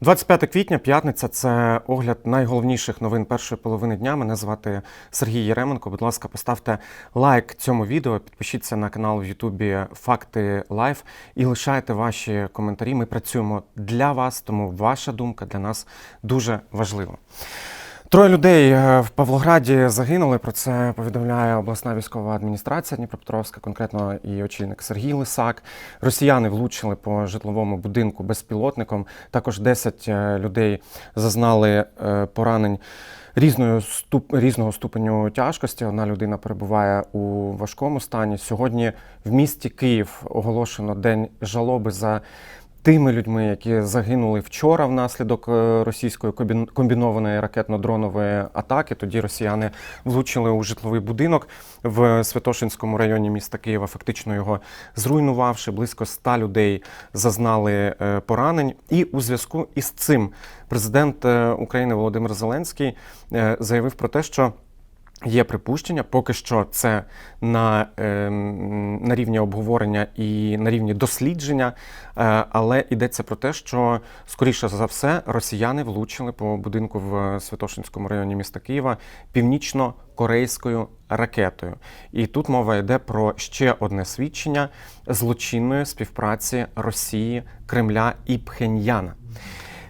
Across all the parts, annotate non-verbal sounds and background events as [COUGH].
25 квітня, п'ятниця. Це огляд найголовніших новин першої половини дня. Мене звати Сергій Єременко. Будь ласка, поставте лайк цьому відео, підпишіться на канал в Ютубі Факти Лайф і лишайте ваші коментарі. Ми працюємо для вас, тому ваша думка для нас дуже важлива. Троє людей е, в Павлограді загинули. Про це повідомляє обласна військова адміністрація Дніпропетровська, конкретно і очільник Сергій Лисак. Росіяни влучили по житловому будинку безпілотником. Також 10 е, людей зазнали е, поранень різної ступ... різного ступеню тяжкості. Одна людина перебуває у важкому стані. Сьогодні в місті Київ оголошено день жалоби за тими людьми, які загинули вчора внаслідок е, російської комбінованої ракетно-дронової атаки. Тоді росіяни влучили у житловий будинок в Святошинському районі міста Києва, фактично його зруйнувавши. Близько ста людей зазнали е, поранень. І у зв'язку із цим президент е, України Володимир Зеленський заявив про те, що Є припущення, поки що це на, ем, на рівні обговорення і на рівні дослідження, е, але йдеться про те, що скоріше за все росіяни влучили по будинку в Святошинському районі міста Києва північно-корейською ракетою. І тут мова йде про ще одне свідчення злочинної співпраці Росії, Кремля і Пхеньяна.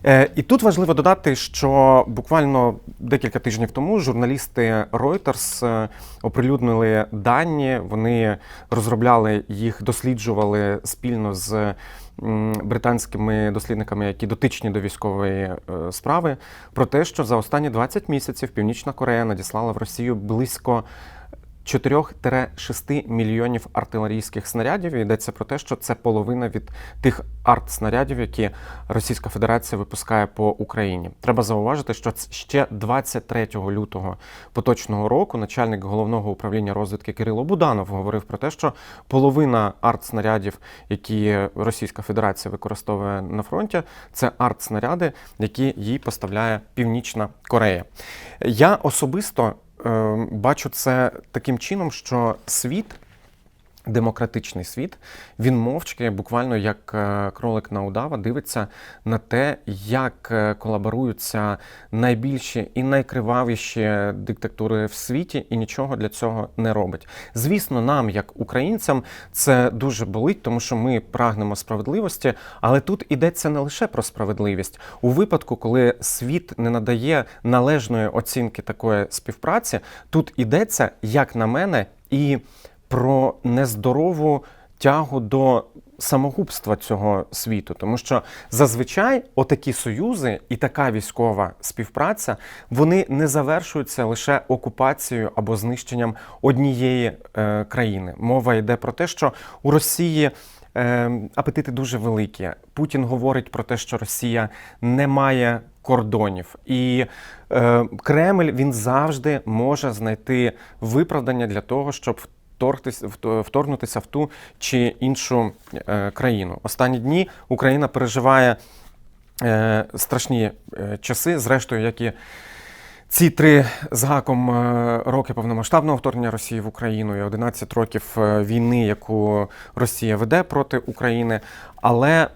Е, І тут важливо додати, що буквально декілька тижнів тому журналісти Reuters е, оприлюднили дані. Вони розробляли їх, досліджували спільно з британськими дослідниками, які дотичні до військової е, справи, про те, що за останні 20 місяців Північна Корея надіслала в Росію близько 4-6 мільйонів артилерійських снарядів. І йдеться про те, що це половина від тих артснарядів, які Російська Федерація випускає по Україні. Треба зауважити, що ще 23 лютого поточного року начальник головного управління розвідки Кирило Буданов говорив про те, що половина артснарядів, які Російська Федерація використовує на фронті, це артснаряди, які їй поставляє Північна Корея. Я особисто бачу це таким чином, що світ. Демократичний світ, він мовчки, буквально як е, кролик на удава, дивиться на те, як е, колаборуються найбільші і найкривавіші диктатури в світі, і нічого для цього не робить. Звісно, нам, як українцям, це дуже болить, тому що ми прагнемо справедливості, але тут йдеться не лише про справедливість. У випадку, коли світ не надає належної оцінки такої співпраці, тут йдеться, як на мене, і про нездорову тягу до самогубства цього світу, тому що зазвичай отакі союзи і така військова співпраця вони не завершуються лише окупацією або знищенням однієї е, країни. Мова йде про те, що у Росії. е, Апетити дуже великі. Путін говорить про те, що Росія не має кордонів, і е, Кремль він завжди може знайти виправдання для того, щоб вторгнутися в ту чи іншу е, країну. Останні дні Україна переживає е, страшні е, часи, зрештою, як і ці три з гаком е, роки повномасштабного вторгнення Росії в Україну і 11 років е, війни, яку Росія веде проти України. Але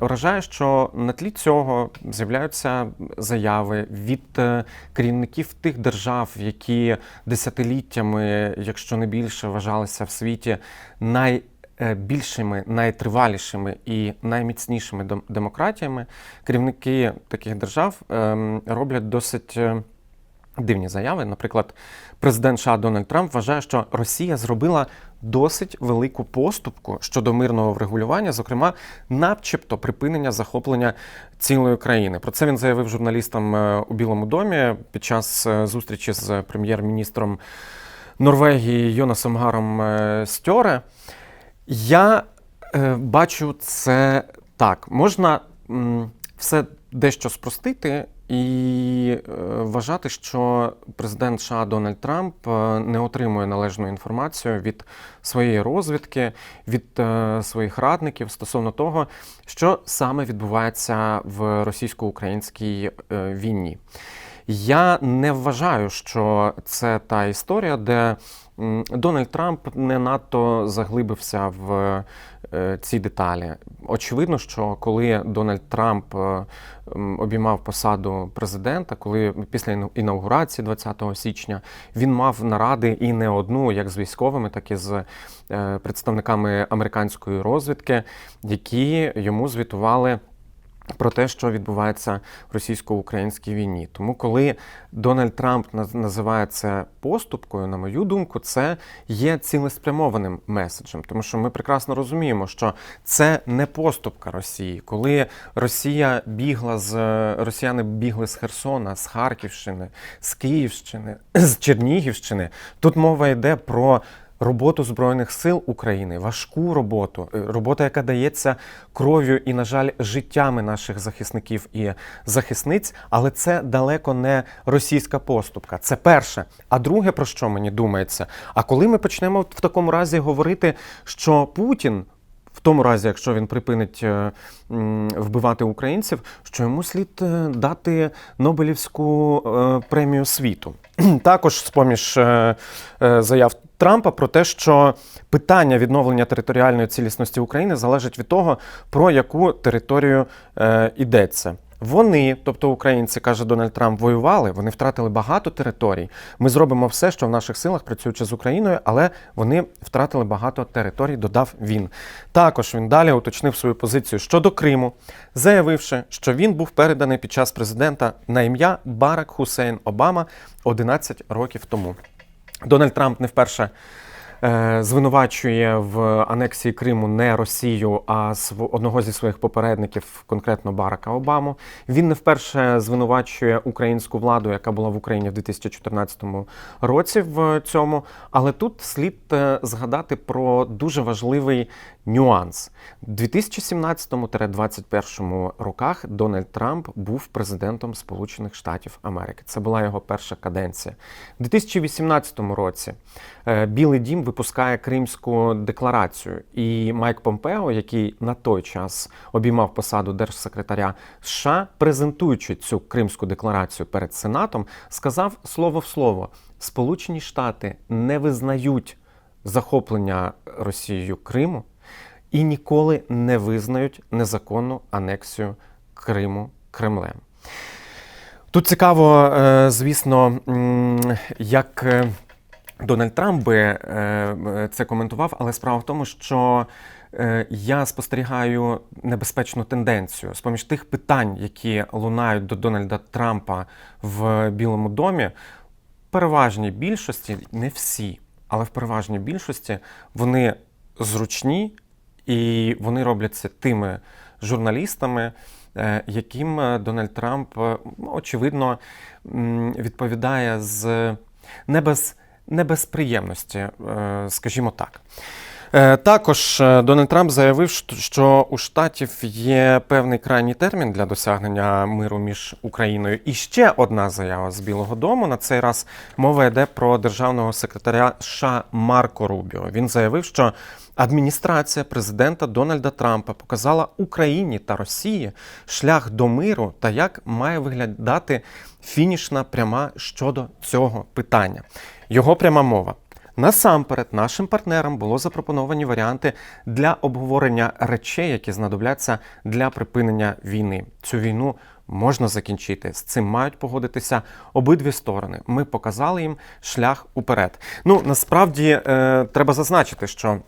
вражає, що на тлі цього з'являються заяви від е, керівників тих держав, які десятиліттями, якщо не більше, вважалися в світі най більшими, найтривалішими і найміцнішими дем- демократіями, керівники таких держав ем, роблять досить дивні заяви. Наприклад, президент США Дональд Трамп вважає, що Росія зробила досить велику поступку щодо мирного врегулювання, зокрема, начебто припинення захоплення цілої країни. Про це він заявив журналістам е, у Білому домі під час е, зустрічі з прем'єр-міністром Норвегії Йонасом Гаром е, Стьоре. Я бачу це так. Можна все дещо спростити і е, вважати, що президент США Дональд Трамп е, не отримує належну інформацію від своєї розвідки, від е, своїх радників стосовно того, що саме відбувається в російсько-українській війні. Я не вважаю, що це та історія, де Дональд Трамп не надто заглибився в е, ці деталі. Очевидно, що коли Дональд Трамп е, обіймав посаду президента, коли після інаугурації 20 січня він мав наради і не одну, як з військовими, так і з е, представниками американської розвідки, які йому звітували. Про те, що відбувається в російсько-українській війні. Тому, коли Дональд Трамп наз- називає це поступкою, на мою думку, це є цілеспрямованим меседжем, тому що ми прекрасно розуміємо, що це не поступка Росії. Коли Росія бігла з росіяни бігли з Херсона, з Харківщини, з Київщини, [CLEARS THROAT] з Чернігівщини, тут мова йде про роботу Збройних сил України, важку роботу, е, робота, яка дається кров'ю і, на жаль, життями наших захисників і захисниць, але це далеко не російська поступка. Це перше. А друге, про що мені думається, а коли ми почнемо в такому разі говорити, що Путін. В тому разі, якщо він припинить е, вбивати українців, що йому слід е, дати Нобелівську е, премію світу. [CLEARS THROAT] Також з-поміж е, е, заяв Трампа про те, що питання відновлення територіальної цілісності України залежить від того, про яку територію йдеться. Вони, тобто українці, каже Дональд Трамп, воювали, вони втратили багато територій. Ми зробимо все, що в наших силах, працюючи з Україною, але вони втратили багато територій, додав він. Також він далі уточнив свою позицію щодо Криму, заявивши, що він був переданий під час президента на ім'я Барак Хусейн Обама 11 років тому. Дональд Трамп не вперше звинувачує в анексії Криму не Росію, а одного зі своїх попередників, конкретно Барака Обаму. Він не вперше звинувачує українську владу, яка була в Україні в 2014 році в цьому. Але тут слід е, згадати про дуже важливий нюанс. У 2017-2021 роках Дональд Трамп був президентом Сполучених Штатів Америки. Це була його перша каденція. У 2018 році е, Білий Дім випускає Кримську декларацію, і Майк Помпео, який на той час обіймав посаду держсекретаря США, презентуючи цю Кримську декларацію перед Сенатом, сказав слово в слово: Сполучені Штати не визнають захоплення Росією Криму і ніколи не визнають незаконну анексію Криму Кремлем. Тут цікаво, е, звісно, як е, Дональд Трамп би е, це коментував, але справа в тому, що я спостерігаю небезпечну тенденцію з поміж тих питань, які лунають до Дональда Трампа в Білому домі, переважній більшості, не всі, але в переважній більшості вони зручні і вони робляться тими журналістами, е, яким е, Дональд Трамп, е, очевидно, відповідає з не без, не скажімо так. Е, Також е, Дональд Трамп заявив, що- у штатів є певний крайній термін для досягнення миру між Україною. І ще одна заява з Білого Дому. На цей раз мова йде про державного секретаря США Марко Рубіо. Він заявив, що адміністрація президента Дональда Трампа показала Україні та Росії шлях до миру та як має виглядати фінішна пряма щодо цього питання. Його пряма мова. Насамперед, нашим партнерам було запропоновані варіанти для обговорення речей, які знадобляться для припинення війни. Цю війну можна закінчити. З цим мають погодитися обидві сторони. Ми показали їм шлях уперед. Ну насправді е, треба зазначити, що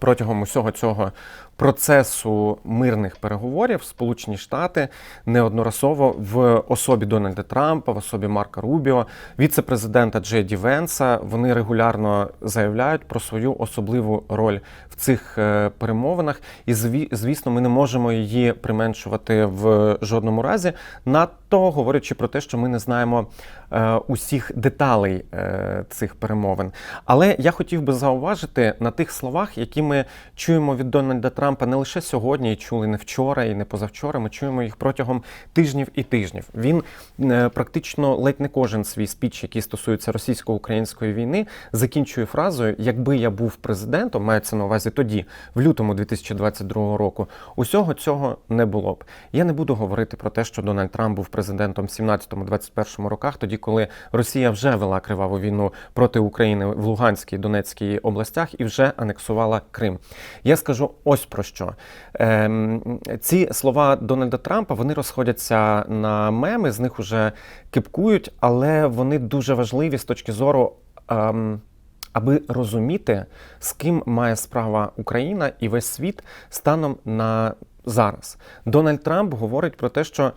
протягом усього цього процесу мирних переговорів Сполучені Штати неодноразово в особі Дональда Трампа, в особі Марка Рубіо, віце-президента Джей Ді Венса, вони регулярно заявляють про свою особливу роль в цих е, перемовинах. І зві- звісно, ми не можемо її применшувати в жодному разі, надто говорячи про те, що ми не знаємо е, усіх деталей е, цих перемовин. Але я хотів би зауважити на тих словах, які ми чуємо від Дональда Трампа Трампа не лише сьогодні, і чули не вчора, і не позавчора. Ми чуємо їх протягом тижнів і тижнів. Він е, практично ледь не кожен свій спіч, який стосується російсько-української війни, закінчує фразою: якби я був президентом, мається на увазі тоді, в лютому 2022 року, усього цього не було б. Я не буду говорити про те, що Дональд Трамп був президентом в 17-21 роках, тоді коли Росія вже вела криваву війну проти України в Луганській Донецькій областях і вже анексувала Крим. Я скажу ось про що. Ем, ці слова Дональда Трампа вони розходяться на меми, з них уже кипкують, але вони дуже важливі з точки зору. Ем, аби розуміти, з ким має справа Україна і весь світ станом на зараз. Дональд Трамп говорить про те, що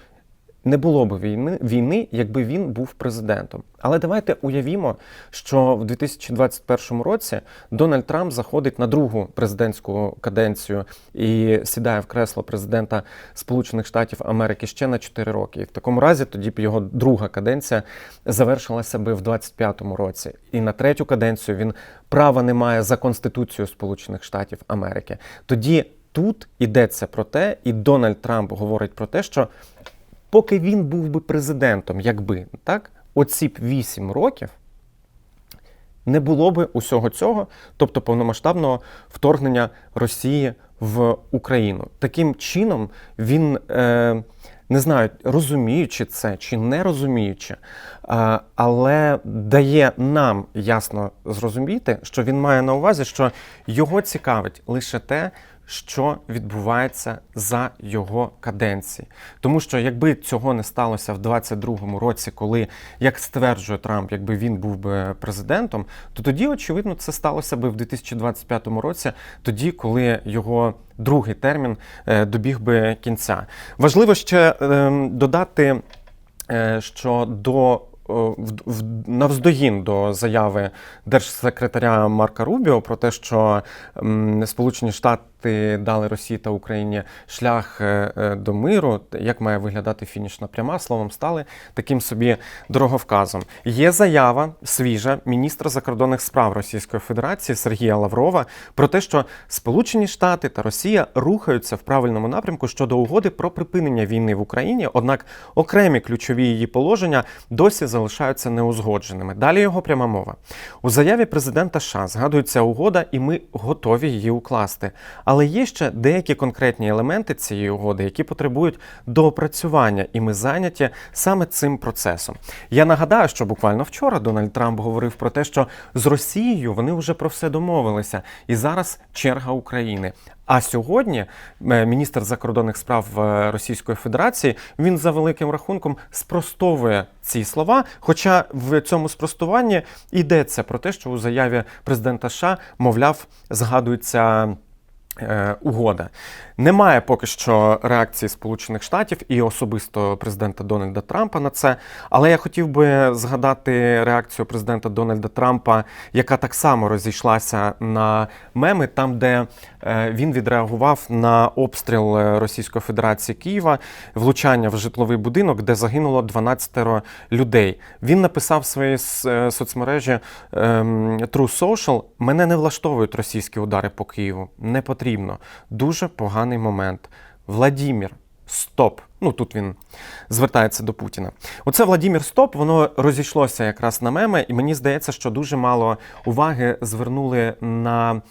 не було б війни, війни, якби він був президентом. Але давайте уявімо, що в 2021 році Дональд Трамп заходить на другу президентську каденцію і сідає в кресло президента Сполучених Штатів Америки ще на 4 роки. І в такому разі тоді б його друга каденція завершилася би в 25-му році. І на третю каденцію він права не має за Конституцією Сполучених Штатів Америки. Тоді тут йдеться про те, і Дональд Трамп говорить про те, що поки він був би президентом, якби так, оці б 8 років не було би усього цього, тобто повномасштабного вторгнення Росії в Україну. Таким чином він. Е, не знаю, розуміючи це чи не розуміючи, е, але дає нам ясно зрозуміти, що він має на увазі, що його цікавить лише те, що відбувається за його каденції. Тому що якби цього не сталося в 22-му році, коли, як стверджує Трамп, якби він був би президентом, то тоді, очевидно, це сталося би в 2025 році, тоді, коли його другий термін е, добіг би кінця. Важливо ще ем, додати, е, що до навздогін до заяви держсекретаря Марка Рубіо про те, що Сполучені Штати дали Росії та Україні шлях е, е, до миру, як має виглядати фінішна пряма, словом стали таким собі дороговказом. Є заява свіжа міністра закордонних справ Російської Федерації Сергія Лаврова про те, що Сполучені Штати та Росія рухаються в правильному напрямку щодо угоди про припинення війни в Україні однак окремі ключові її положення досі залишаються неузгодженими. Далі його пряма мова. У заяві президента США згадується угода, і ми готові її укласти. Але є ще деякі конкретні елементи цієї угоди, які потребують доопрацювання, і ми зайняті саме цим процесом. Я нагадаю, що буквально вчора Дональд Трамп говорив про те, що з Росією вони вже про все домовилися, і зараз черга України. А сьогодні е, міністр закордонних справ е, Російської Федерації він за великим рахунком спростовує ці слова. Хоча в цьому спростуванні йдеться про те, що у заяві президента США, мовляв, згадується. Е, угода. Немає поки що реакції Сполучених Штатів і особисто президента Дональда Трампа на це. Але я хотів би згадати реакцію президента Дональда Трампа, яка так само розійшлася на меми, там, де е, він відреагував на обстріл Російської Федерації Києва, влучання в житловий будинок, де загинуло 12 людей. Він написав в своїй е, соцмережі ем, True Social, мене не влаштовують російські удари по Києву. Не потрібно. Дуже поганий момент. Владімір, стоп. Ну тут він звертається до Путіна. Оце Владімір Стоп, воно розійшлося якраз на меми, і мені здається, що дуже мало уваги звернули на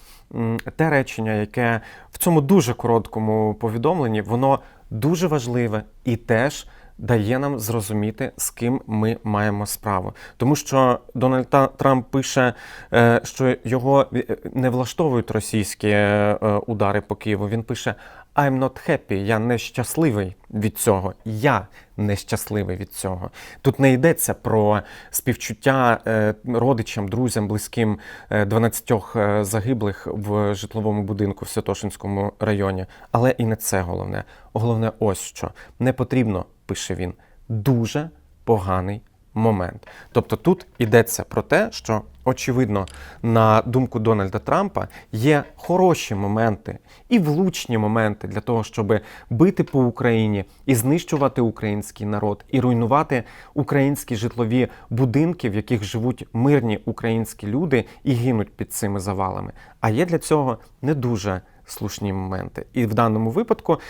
те речення, яке в цьому дуже короткому повідомленні, воно дуже важливе і теж дає нам зрозуміти, з ким ми маємо справу. Тому що Дональд Трамп пише, е, що його е, не влаштовують російські е, удари по Києву. Він пише I'm not happy, я нещасливий від цього. Я нещасливий від цього. Тут не йдеться про співчуття родичам, друзям, близьким 12 загиблих в житловому будинку в Святошинському районі. Але і не це головне. Головне, ось що не потрібно пише він, дуже поганий момент. Тобто тут йдеться про те, що очевидно, на думку Дональда Трампа, є хороші моменти і влучні моменти для того, щоб бити по Україні і знищувати український народ, і руйнувати українські житлові будинки, в яких живуть мирні українські люди і гинуть під цими завалами. А є для цього не дуже слушні моменти. І в даному випадку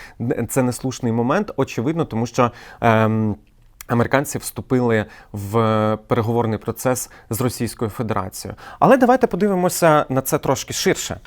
це не слушний момент, очевидно, тому що. Ем, Американці вступили в переговорний процес з Російською Федерацією. Але давайте подивимося на це трошки ширше.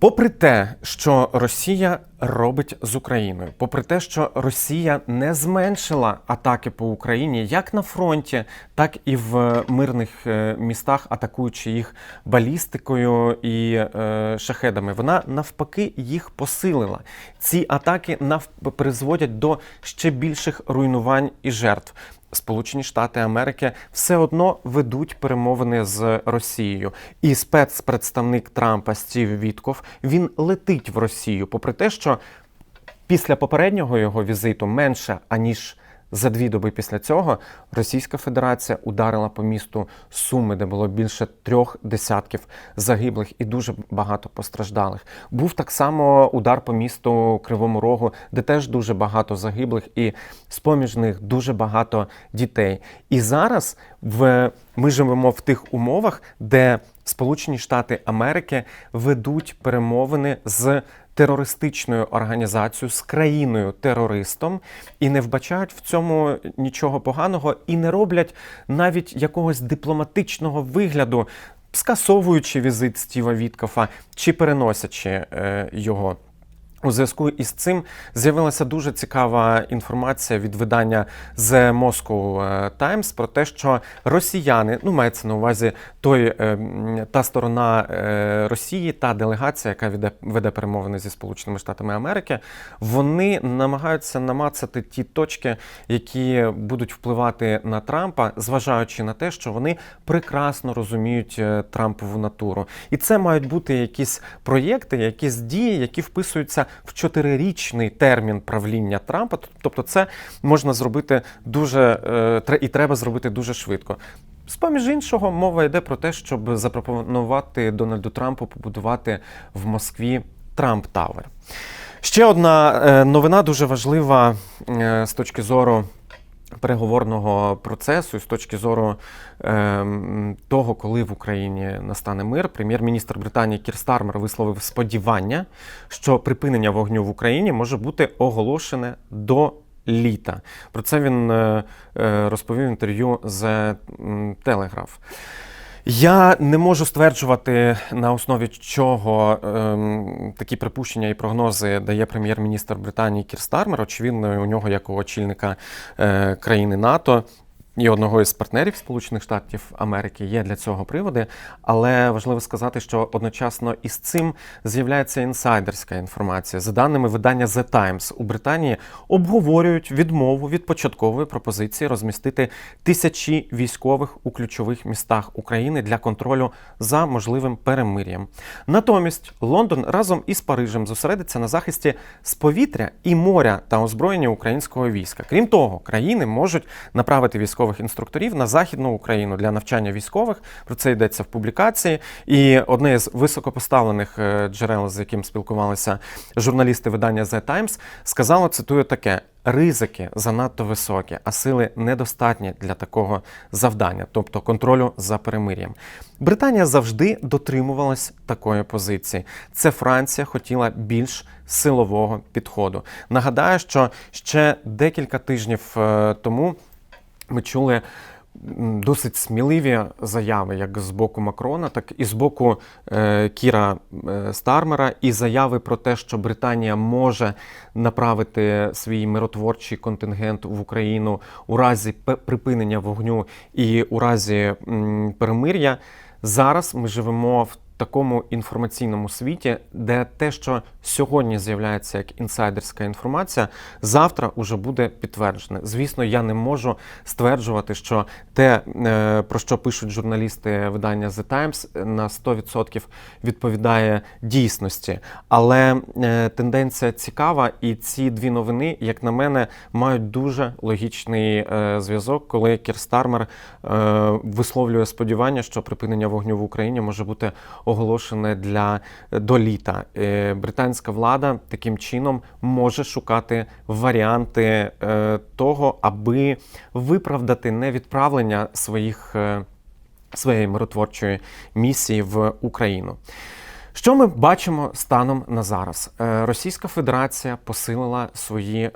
Попри те, що Росія робить з Україною, попри те, що Росія не зменшила атаки по Україні як на фронті, так і в мирних е, містах, атакуючи їх балістикою і е, шахедами, вона навпаки їх посилила. Ці атаки нав... призводять до ще більших руйнувань і жертв. Сполучені Штати Америки все одно ведуть перемовини з Росією, і спецпредставник Трампа Стів Вітков він летить в Росію, попри те, що після попереднього його візиту менше аніж за дві доби після цього Російська Федерація ударила по місту Суми, де було більше трьох десятків загиблих і дуже багато постраждалих. Був так само удар по місту Кривому Рогу, де теж дуже багато загиблих, і з поміж них дуже багато дітей. І зараз в ми живемо в тих умовах, де Сполучені Штати Америки ведуть перемовини з терористичною організацією з країною-терористом і не вбачають в цьому нічого поганого і не роблять навіть якогось дипломатичного вигляду, скасовуючи візит Стіва Віткофа чи переносячи е, його. У зв'язку із цим з'явилася дуже цікава інформація від видання The Moscow е, Times про те, що росіяни, ну мається на увазі той е, та сторона е, Росії, та делегація, яка веде, веде перемовини зі Сполученими Штатами Америки, вони намагаються намацати ті точки, які будуть впливати на Трампа, зважаючи на те, що вони прекрасно розуміють Трампову натуру, і це мають бути якісь проєкти, якісь дії, які вписуються в чотирирічний термін правління Трампа. Тобто, це можна зробити дуже е, і треба зробити дуже швидко. З поміж іншого, мова йде про те, щоб запропонувати Дональду Трампу побудувати в Москві Трамп Тавер. Ще одна е, новина дуже важлива е, з точки зору переговорного процесу з точки зору е, того, коли в Україні настане мир, прем'єр-міністр Британії Кір Стармер висловив сподівання, що припинення вогню в Україні може бути оголошене до літа. Про це він е, е, розповів інтерв'ю з Телеграф. Я не можу стверджувати на основі чого ем, такі припущення і прогнози дає прем'єр-міністр Британії Кір Стармер. Очевидно, у нього як у очільника е, країни НАТО і одного із партнерів Сполучених Штатів Америки є для цього приводи, але важливо сказати, що одночасно із цим з'являється інсайдерська інформація. За даними видання The Times, у Британії обговорюють відмову від початкової пропозиції розмістити тисячі військових у ключових містах України для контролю за можливим перемир'ям. Натомість Лондон разом із Парижем зосередиться на захисті з повітря і моря та озброєння українського війська. Крім того, країни можуть направити військових військових інструкторів на західну Україну для навчання військових. Про це йдеться в публікації. І одне з високопоставлених е, джерел, з яким спілкувалися журналісти видання The Times, сказало, цитую таке. Ризики занадто високі, а сили недостатні для такого завдання, тобто контролю за перемир'ям. Британія завжди дотримувалась такої позиції. Це Франція хотіла більш силового підходу. Нагадаю, що ще декілька тижнів е, тому ми чули досить сміливі заяви, як з боку Макрона, так і з боку е, Кіра е, Стармера, і заяви про те, що Британія може направити свій миротворчий контингент в Україну у разі припинення вогню і у разі перемир'я. Зараз ми живемо в такому інформаційному світі, де те, що сьогодні з'являється як інсайдерська інформація, завтра уже буде підтверджене. Звісно, я не можу стверджувати, що те, е, про що пишуть журналісти видання The Times, на 100% відповідає дійсності. Але е, тенденція цікава, і ці дві новини, як на мене, мають дуже логічний е, зв'язок, коли Кір Стармер висловлює сподівання, що припинення вогню в Україні може бути оголошене для до літа. Е, британська влада таким чином може шукати варіанти е, того, аби виправдати невідправлення своїх е, своєї миротворчої місії в Україну. Що ми бачимо станом на зараз? Е, Російська Федерація посилила свої е,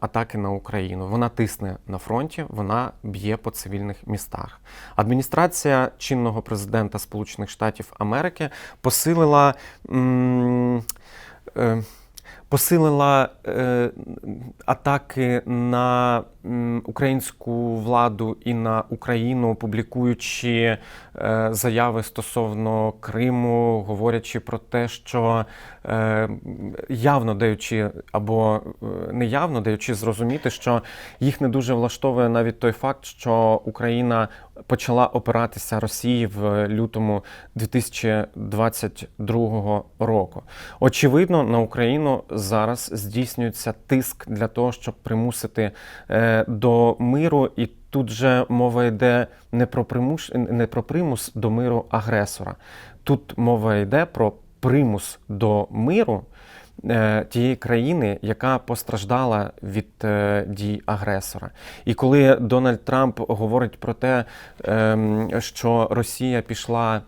атаки на Україну. Вона тисне на фронті, вона б'є по цивільних містах. Адміністрація чинного президента Сполучених Штатів Америки посилила. м, е, Посилила е, атаки на українську владу і на Україну, публікуючи е, заяви стосовно Криму, говорячи про те, що е, явно даючи або е, неявно даючи зрозуміти, що їх не дуже влаштовує навіть той факт, що Україна почала опиратися Росії в лютому 2022 року. Очевидно, на Україну зараз здійснюється тиск для того, щоб примусити е, до миру, і тут же мова йде не про примус, не про примус до миру агресора. Тут мова йде про примус до миру е, тієї країни, яка постраждала від е, дій агресора. І коли Дональд Трамп говорить про те, ем, що Росія пішла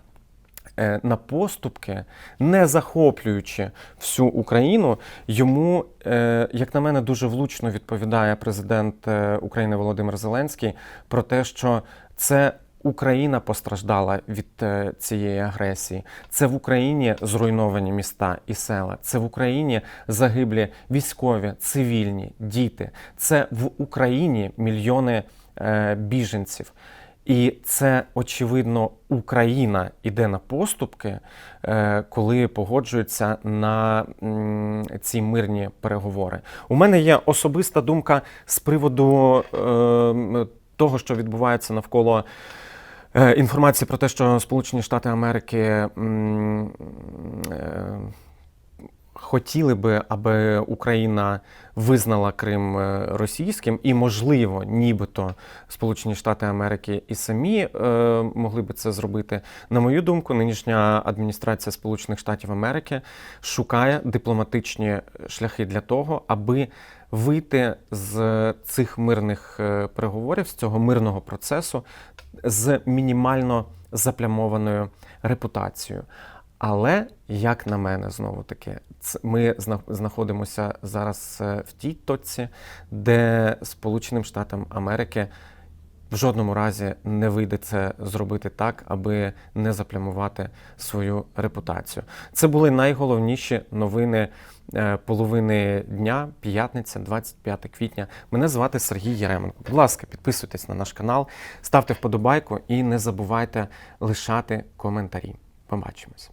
на поступки, не захоплюючи всю Україну, йому, е, як на мене, дуже влучно відповідає президент е, України Володимир Зеленський про те, що це. Україна постраждала від е, цієї агресії. Це в Україні зруйновані міста і села. Це в Україні загиблі військові, цивільні, діти. Це в Україні мільйони е, біженців. І це очевидно Україна іде на поступки, е, коли погоджується на ці мирні переговори. У мене є особиста думка з приводу е, того, що відбувається навколо. Е, Інформації про те, що Сполучені Штати Америки е, хотіли би, аби Україна визнала Крим е, російським, і, можливо, нібито Сполучені Штати Америки і самі е, могли би це зробити. На мою думку, нинішня адміністрація Сполучених Штатів Америки шукає дипломатичні шляхи для того, аби вийти з цих мирних е, переговорів, з цього мирного процесу з мінімально заплямованою репутацією. Але, як на мене, знову таки, ми зна- знаходимося зараз е, в тій точці, де Сполученим Штатам Америки в жодному разі не вийде це зробити так, аби не заплямувати свою репутацію. Це були найголовніші новини е, половини дня, п'ятниця, 25 квітня. Мене звати Сергій Яременко. Будь ласка, підписуйтесь на наш канал, ставте вподобайку і не забувайте лишати коментарі. Побачимось.